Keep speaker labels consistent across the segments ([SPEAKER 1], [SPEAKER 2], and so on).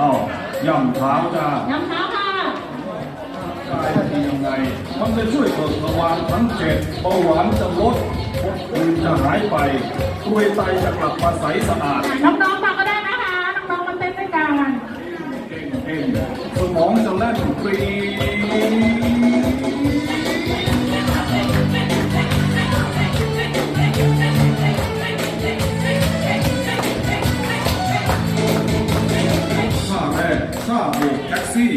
[SPEAKER 1] อ้าวย่ำเท้าจ้า
[SPEAKER 2] ย้ำเท้าค่ะ
[SPEAKER 1] กายจะดียังไงมันจะช่วยเบิกทวารทั้งเจ็ดเบาหวานจะลดพดอื่นจะหายไปกรวยไตจะกลับมาใสสะอาด
[SPEAKER 2] น้องๆมาก็ได้นะคะ น้องๆมาเต้นด้วยกัน
[SPEAKER 1] เก่งเก่งสมองจะแล่นปรี แรกท่าโบกแท็กซี่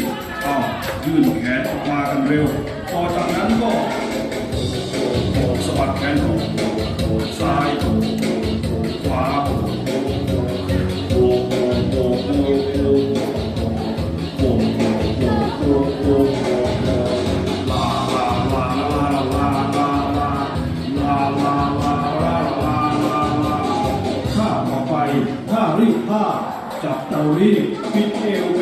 [SPEAKER 1] อ้าวยื่นแขนออกมากันเร็วต่อจากนั้นก็โบสะบัดแขนออกโบซ้ายโบกขวาโบกโบโบกโบโบกโบโอ้โหโอ้โหโอ้โหโอ้โหลาลาลาลาลาลาลาลาลาลาลาลาลาลาถ้าต่อไปถ้ารีบผ้าจับเตารีดปิดเอว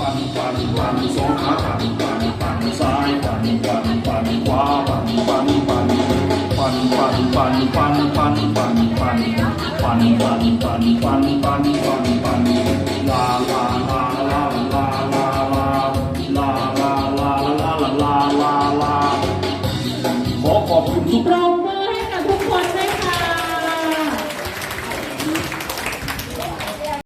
[SPEAKER 1] ปิดปิดปิดปิดปิดปิดปิดปิดปิดลาลาลาลาลาลาลาลาลาลาลาลาลาลาลาลา
[SPEAKER 2] ท่าสุดท้าย
[SPEAKER 1] ปั่นเสือหมอบก้มตัวลงเรียวปั่นยกขาสูงสูงปั่นปั่นปั่นสอขาปั่นปั่นปั่นซ้ายปั่นปั่นปั่นขวาปั่นปั่นปั่นปั่นปั่นปั่นปั่นปั่นปั่นปั่นปั่นปั่นปั่นปั่นปั่นปั่นปั่นลาลาลาลาลาลาลาลาลาลาลาลาลาลาขอขอบคุณทุก
[SPEAKER 2] ปรบมือให้กับทุกคน